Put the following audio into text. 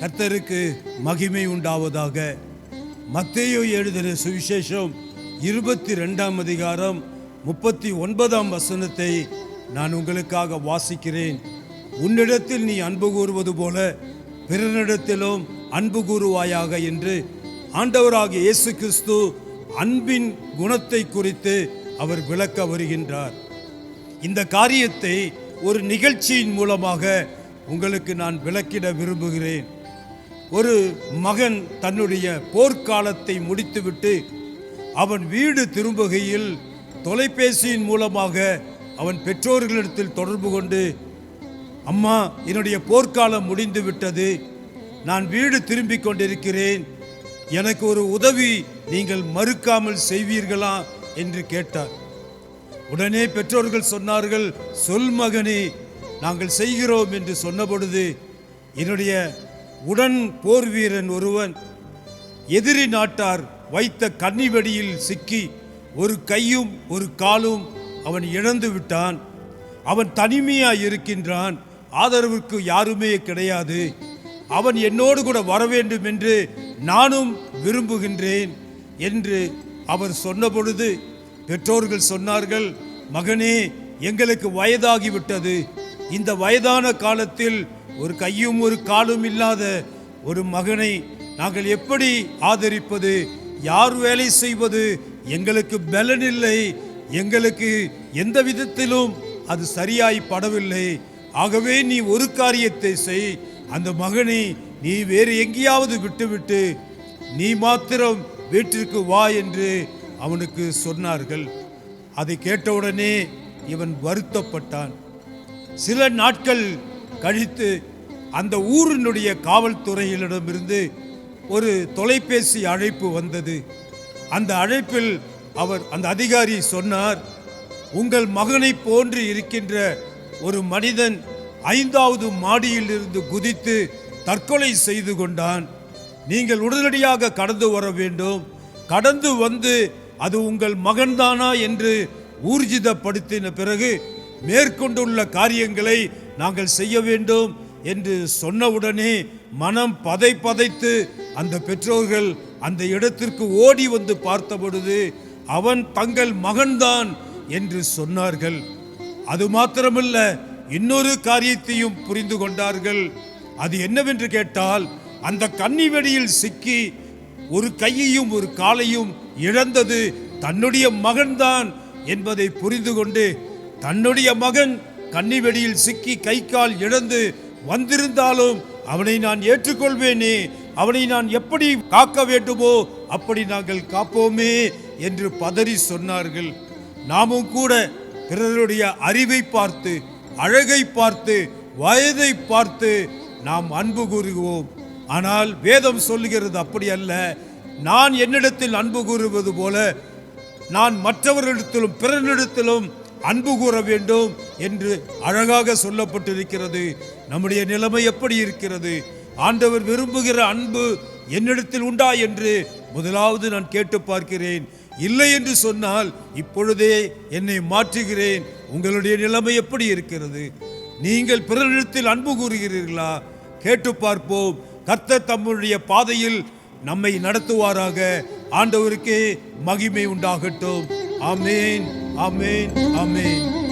கர்த்தருக்கு மகிமை உண்டாவதாக. மத்தையோ எழுதின சுவிசேஷம் இருபத்தி ரெண்டாம் அதிகாரம் முப்பத்தி ஒன்பதாம் வசனத்தை நான் உங்களுக்காக வாசிக்கிறேன். உன்னிடத்தில் நீ அன்பு கூறுவது போல பிறனிடத்திலும் அன்பு கூறுவாயாக என்று ஆண்டவராக இயேசு கிறிஸ்து அன்பின் குணத்தை குறித்து அவர் விளக்க வருகின்றார். இந்த காரியத்தை ஒரு நிகழ்ச்சியின் மூலமாக உங்களுக்கு நான் விளக்கிட விரும்புகிறேன். ஒரு மகன் தன்னுடைய போர்க்காலத்தை முடித்துவிட்டு அவன் வீடு திரும்புகையில் தொலைபேசியின் மூலமாக அவன் பெற்றோர்களிடத்தில் தொடர்பு கொண்டு அம்மா என்னுடைய போர்க்காலம் முடிந்து விட்டது நான் வீடு திரும்பிக் கொண்டிருக்கிறேன். எனக்கு ஒரு உதவி நீங்கள் மறுக்காமல் செய்வீர்களா? என்று கேட்டார். உடனே பெற்றோர்கள் சொன்னார்கள் சொல் மகனே நாங்கள் செய்கிறோம் என்று சொன்னபொழுது என்னுடைய உடன் போர் வீரன் ஒருவன் எதிரி நாட்டார் வைத்த கன்னிவெடியில் சிக்கி ஒரு கையும் ஒரு காலும் அவன் இழந்து விட்டான். அவன் தனிமையாக இருக்கின்றான். ஆதரவுக்கு யாருமே கிடையாது. அவன் என்னோடு கூட வர வேண்டும் என்று நானும் விரும்புகின்றேன் என்று அவர் சொன்னபொழுது பெற்றோர்கள் சொன்னார்கள் மகனே எங்களுக்கு வயதாகிவிட்டது. இந்த வயதான காலத்தில் ஒரு கையும் ஒரு காலும் இல்லாத ஒரு மகனை நாங்கள் எப்படி ஆதரிப்பது? யார் வேலை செய்வது? எங்களுக்கு பலன் இல்லை. எங்களுக்கு எந்த விதத்திலும் அது சரியாய் படவில்லை. ஆகவே நீ ஒரு காரியத்தை செய். அந்த மகனை நீ வேறு எங்கேயாவது விட்டுவிட்டு நீ மாத்திரம் வீட்டிற்கு வா என்று அவனுக்கு சொன்னார்கள். அதை கேட்டவுடனே இவன் வருத்தப்பட்டான். சில நாட்கள் கழித்து அந்த ஊரினுடைய காவல்துறையினிடமிருந்து ஒரு தொலைபேசி அழைப்பு வந்தது. அந்த அழைப்பில் அவர் அந்த அதிகாரி சொன்னார் உங்கள் மகனை போன்று இருக்கின்ற ஒரு மனிதன் ஐந்தாவது மாடியிலிருந்து குதித்து தற்கொலை செய்து கொண்டான். நீங்கள் உடனடியாக கடந்து வர வேண்டும். கடந்து வந்து அது உங்கள் மகன்தானா என்று ஊர்ஜிதப்படுத்தின பிறகு மேற்கொண்டுள்ள காரியங்களை நாங்கள் செய்ய வேண்டும் என்று சொன்னவுடனே மனம் பதை பதைத்து அந்த பெற்றோர்கள் அந்த இடத்திற்கு ஓடி வந்து பார்த்த பொழுது அவன் தங்கள் மகன்தான் என்று சொன்னார்கள். அது மாத்திரமல்ல இன்னொரு காரியத்தையும் புரிந்து கொண்டார்கள். அது என்னவென்று கேட்டால் அந்த கன்னி வெடியில் சிக்கி ஒரு கையையும் ஒரு காலையும் இழந்தது தன்னுடைய மகன்தான் என்பதை புரிந்து கொண்டு தன்னுடைய மகன் கன்னிவெடியில் சிக்கி கை கால் இழந்து வந்திருந்தாலும் அவனை நான் ஏற்றுக்கொள்வேனே அவனை நான் எப்படி காக்க வேண்டுமோ அப்படி நாங்கள் காப்போமே என்று பதறி சொன்னார்கள். நாமும் கூட பிறருடைய அறிவை பார்த்து அழகை பார்த்து வயதை பார்த்து நாம் அன்பு கூறுவோம். ஆனால் வேதம் சொல்லுகிறது அப்படி அல்ல நான் என்னிடத்தில் அன்பு கூறுவது போல நான் மற்றவர்களிடத்திலும் பிறனிடத்திலும் அன்பு கூற வேண்டும் என்று அழகாக சொல்லப்பட்டிருக்கிறது. நம்முடைய நிலைமை எப்படி இருக்கிறது? ஆண்டவர் விரும்புகிற அன்பு என்னிடத்தில் உண்டா என்று முதலாவது நான் கேட்டு பார்க்கிறேன். இல்லை என்று சொன்னால் இப்பொழுதே என்னை மாற்றுகிறேன். உங்களுடைய நிலைமை எப்படி இருக்கிறது? நீங்கள் பிறரிடத்தில் அன்பு கூறுகிறீர்களா? கேட்டு பார்ப்போம். கர்த்த தம்முடைய பாதையில் நம்மை நடத்துவாராக. ஆண்டவருக்கே மகிமை உண்டாகட்டும். அமேன் அமேன் அமேன்